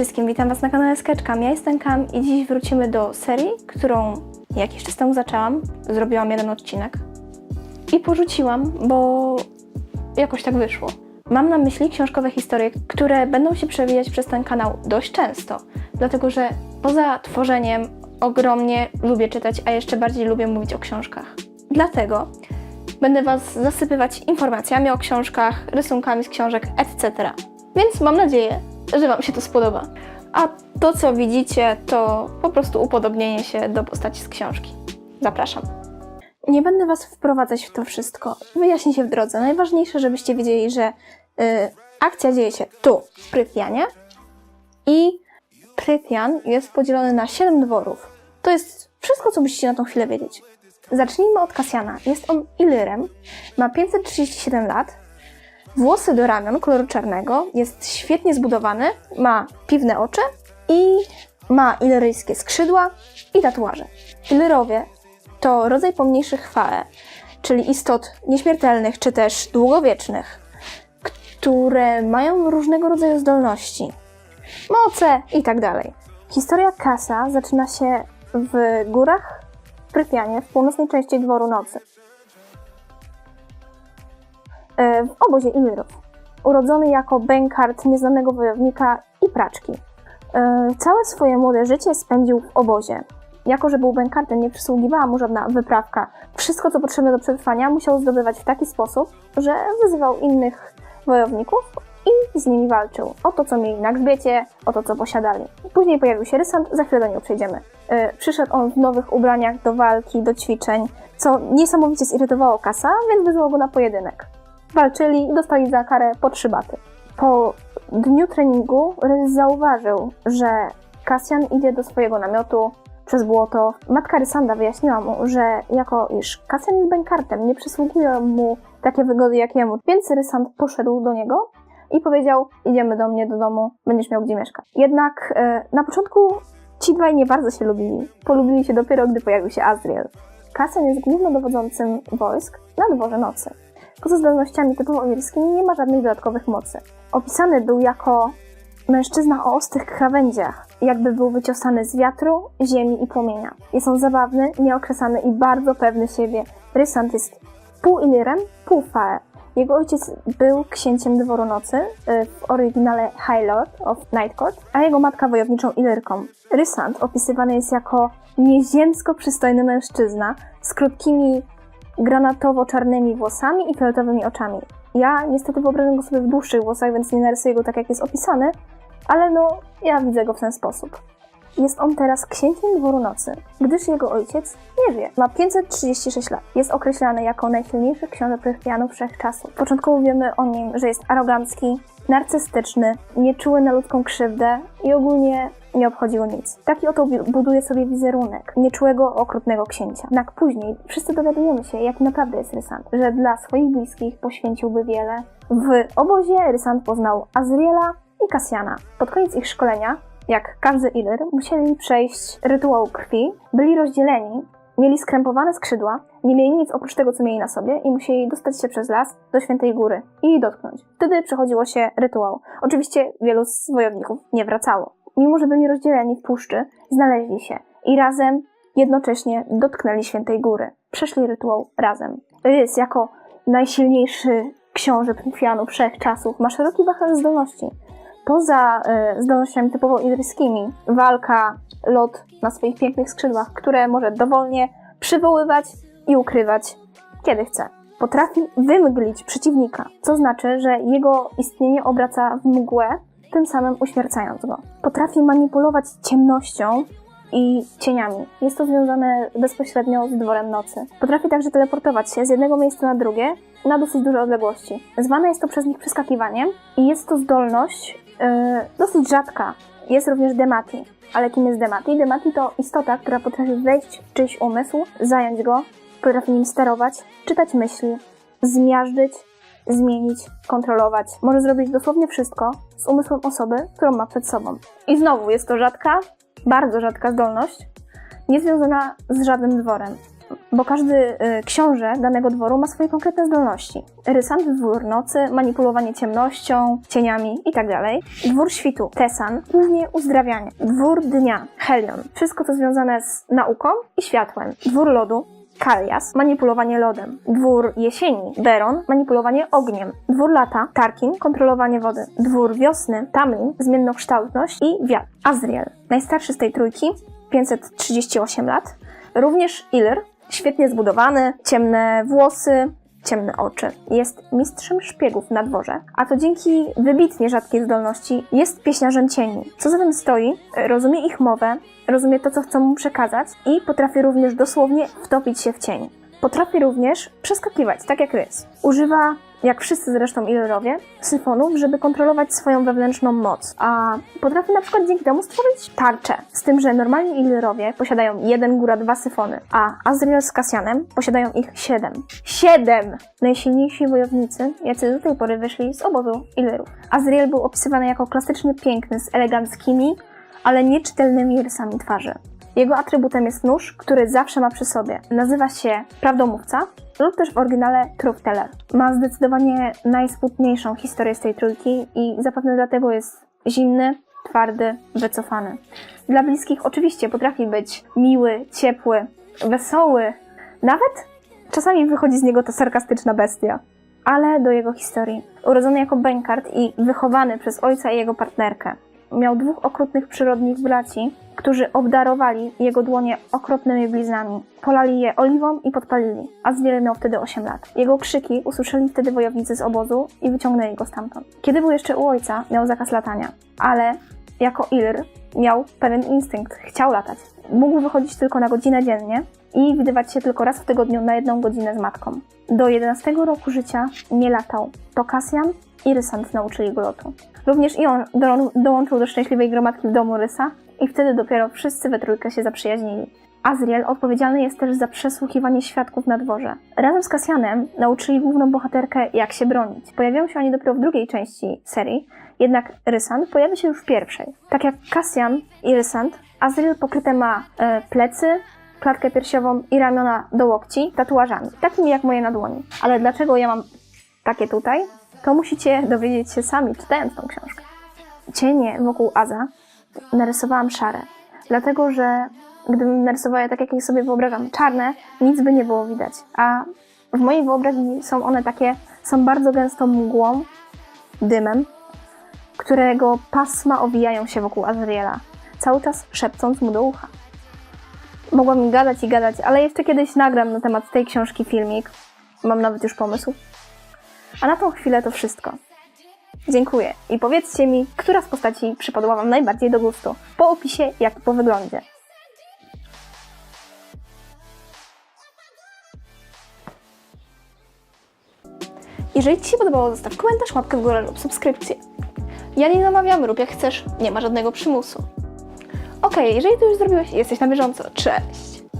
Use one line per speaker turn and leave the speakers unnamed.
wszystkim, witam Was na kanale Sketchcam. Ja jestem Kam i dziś wrócimy do serii, którą jakiś czas temu zaczęłam. Zrobiłam jeden odcinek i porzuciłam, bo jakoś tak wyszło. Mam na myśli książkowe historie, które będą się przewijać przez ten kanał dość często, dlatego że poza tworzeniem ogromnie lubię czytać, a jeszcze bardziej lubię mówić o książkach. Dlatego będę Was zasypywać informacjami o książkach, rysunkami z książek, etc. Więc mam nadzieję, że Wam się to spodoba. A to, co widzicie, to po prostu upodobnienie się do postaci z książki. Zapraszam. Nie będę Was wprowadzać w to wszystko. Wyjaśnię się w drodze. Najważniejsze, żebyście wiedzieli, że y, akcja dzieje się tu, w Prytianie. I Prytian jest podzielony na 7 dworów. To jest wszystko, co musicie na tą chwilę wiedzieć. Zacznijmy od Kasjana. Jest on Ilyrem, ma 537 lat, włosy do ramion koloru czarnego, jest świetnie zbudowany, ma piwne oczy i ma ileryjskie skrzydła i tatuaże. Ilyrowie to rodzaj pomniejszych fae, czyli istot nieśmiertelnych czy też długowiecznych, które mają różnego rodzaju zdolności, moce i tak. Historia Kasa zaczyna się w górach w Prytianie, w północnej części Dworu Nocy. E, w obozie Ilyrów. Urodzony jako bękart nieznanego wojownika i praczki. E, Całe swoje młode życie spędził w obozie. Jako, że był bękartem, nie przysługiwała mu żadna wyprawka. Wszystko, co potrzebne do przetrwania, musiał zdobywać w taki sposób, że wyzywał innych wojowników i z nimi walczył. O to, co mieli na grzbiecie, o to, co posiadali. Później pojawił się rysant, za chwilę do niego przejdziemy. E, Przyszedł on w nowych ubraniach do walki, do ćwiczeń, co niesamowicie zirytowało Kasa, więc wyzwał go na pojedynek. Walczyli i dostali za karę po trzy baty. Po dniu treningu Rys zauważył, że Kasjan idzie do swojego namiotu przez błoto. Matka Rysanda wyjaśniła mu, że jako iż Kasjan jest bękartem, nie przysługują mu takie wygody jak jemu, więc Rysand poszedł do niego i powiedział, idziemy do mnie do domu, będziesz miał gdzie mieszkać. Jednak e, na początku ci dwaj nie bardzo się lubili. Polubili się dopiero, gdy pojawił się Azriel. Kasjan jest głównodowodzącym wojsk na dworze nocy. Poza zdolnościami typowo irskimi nie ma żadnych dodatkowych mocy. Opisany był jako mężczyzna o ostrych krawędziach, jakby był wyciosany z wiatru, ziemi i płomienia. Jest on zabawny, nieokresany i bardzo pewny siebie. Rysant jest pół Ilyrem, pół Fae. Jego ojciec był księciem dworu nocy, y, w oryginale High Lord of Nightcourt, a jego matka wojowniczą Ilyrką. Rysant opisywany jest jako nieziemsko przystojny mężczyzna z krótkimi granatowo-czarnymi włosami i fioletowymi oczami. Ja niestety wyobrażam go sobie w dłuższych włosach, więc nie narysuję go tak, jak jest opisany, ale no, ja widzę go w ten sposób. Jest on teraz księciem dworu nocy, gdyż jego ojciec nie wie. Ma 536 lat. Jest określany jako najsilniejszy książę Prychtianów wszechczasów. Początkowo wiemy o nim, że jest arogancki, narcystyczny, nieczuły na ludzką krzywdę i ogólnie nie obchodziło nic. Taki oto bu- buduje sobie wizerunek nieczułego, okrutnego księcia. Jednak później wszyscy dowiadujemy się, jaki naprawdę jest Rysant, że dla swoich bliskich poświęciłby wiele. W obozie Rysant poznał Azriela i Kasjana. Pod koniec ich szkolenia, jak każdy Ilyr, musieli przejść rytuał krwi, byli rozdzieleni, mieli skrępowane skrzydła, nie mieli nic oprócz tego, co mieli na sobie i musieli dostać się przez las do Świętej Góry i dotknąć. Wtedy przechodziło się rytuał. Oczywiście wielu z wojowników nie wracało. Mimo, że byli rozdzieleni w puszczy, znaleźli się i razem, jednocześnie dotknęli Świętej Góry. Przeszli rytuał razem. Rys, jako najsilniejszy książę Pryfianu wszechczasów, ma szeroki wachlarz zdolności. Poza e, zdolnościami typowo idryskimi, walka, lot na swoich pięknych skrzydłach, które może dowolnie przywoływać i ukrywać, kiedy chce. Potrafi wymglić przeciwnika, co znaczy, że jego istnienie obraca w mgłę, tym samym uśmiercając go. Potrafi manipulować ciemnością i cieniami. Jest to związane bezpośrednio z dworem nocy. Potrafi także teleportować się z jednego miejsca na drugie na dosyć duże odległości. Zwane jest to przez nich przeskakiwaniem i jest to zdolność yy, dosyć rzadka. Jest również Demati. Ale kim jest Demati? Demati to istota, która potrafi wejść w czyjś umysł, zająć go, potrafi nim sterować, czytać myśli, zmiażdżyć, zmienić, kontrolować. Może zrobić dosłownie wszystko z umysłem osoby, którą ma przed sobą. I znowu jest to rzadka, bardzo rzadka zdolność, niezwiązana z żadnym dworem. bo każdy y, książę danego dworu ma swoje konkretne zdolności. Rysant, dwór nocy, manipulowanie ciemnością, cieniami itd. Dwór świtu, Tesan, głównie uzdrawianie. Dwór dnia, Helion, wszystko co związane z nauką i światłem. Dwór lodu, Kalias, manipulowanie lodem. Dwór jesieni, Beron, manipulowanie ogniem. Dwór lata, Tarkin, kontrolowanie wody. Dwór wiosny, Tamlin, zmiennokształtność i wiatr. Azriel, najstarszy z tej trójki, 538 lat. Również Ilir, świetnie zbudowany, ciemne włosy, ciemne oczy. Jest mistrzem szpiegów na dworze, a to dzięki wybitnie rzadkiej zdolności jest pieśniarzem cieni. Co za tym stoi, rozumie ich mowę, rozumie to, co chcą mu przekazać i potrafi również dosłownie wtopić się w cień. Potrafi również przeskakiwać, tak jak rys. Używa, jak wszyscy zresztą Ilerowie, syfonów, żeby kontrolować swoją wewnętrzną moc. A potrafi na przykład dzięki temu stworzyć tarczę. Z tym, że normalni Ilerowie posiadają jeden, góra dwa syfony, a Azriel z Kasjanem posiadają ich siedem. Siedem! Najsilniejsi wojownicy, jacy do tej pory wyszli z obozu Ilerów. Azriel był opisywany jako klasycznie piękny, z eleganckimi, ale nieczytelnymi rysami twarzy. Jego atrybutem jest nóż, który zawsze ma przy sobie. Nazywa się prawdomówca lub też w oryginale truth teller. Ma zdecydowanie najsmutniejszą historię z tej trójki i zapewne dlatego jest zimny, twardy, wycofany. Dla bliskich oczywiście potrafi być miły, ciepły, wesoły, nawet czasami wychodzi z niego ta sarkastyczna bestia. Ale do jego historii. Urodzony jako Benkart i wychowany przez ojca i jego partnerkę. Miał dwóch okrutnych przyrodnich braci, którzy obdarowali jego dłonie okropnymi bliznami. Polali je oliwą i podpalili. Azriel miał wtedy 8 lat. Jego krzyki usłyszeli wtedy wojownicy z obozu i wyciągnęli go stamtąd. Kiedy był jeszcze u ojca, miał zakaz latania, ale jako Ilir miał pewien instynkt, chciał latać. Mógł wychodzić tylko na godzinę dziennie i widywać się tylko raz w tygodniu na jedną godzinę z matką. Do 11 roku życia nie latał. To Kasjan i Rysant nauczyli go lotu. Również i on do, dołączył do szczęśliwej gromadki w domu Rysa i wtedy dopiero wszyscy we trójkę się zaprzyjaźnili. Azriel odpowiedzialny jest też za przesłuchiwanie świadków na dworze. Razem z Kasjanem nauczyli główną bohaterkę, jak się bronić. Pojawiają się oni dopiero w drugiej części serii, jednak Rysant pojawi się już w pierwszej. Tak jak Kasjan i Rysant, Azriel pokryte ma e, plecy, klatkę piersiową i ramiona do łokci tatuażami, takimi jak moje na dłoni. Ale dlaczego ja mam takie tutaj? To musicie dowiedzieć się sami, czytając tą książkę. Cienie wokół Aza narysowałam szare, dlatego że gdybym narysowała tak, jak je sobie wyobrażam, czarne, nic by nie było widać. A w mojej wyobraźni są one takie, są bardzo gęstą mgłą, dymem, którego pasma owijają się wokół Azriela, cały czas szepcąc mu do ucha. Mogłam gadać i gadać, ale jeszcze kiedyś nagram na temat tej książki filmik. Mam nawet już pomysł. A na tą chwilę to wszystko. Dziękuję i powiedzcie mi, która z postaci przypadła Wam najbardziej do gustu, po opisie, jak i po wyglądzie. Jeżeli Ci się podobało, zostaw komentarz, łapkę w górę lub subskrypcję. Ja nie namawiam, rób jak chcesz, nie ma żadnego przymusu. Okej, jeżeli to już zrobiłeś, jesteś na bieżąco. Cześć!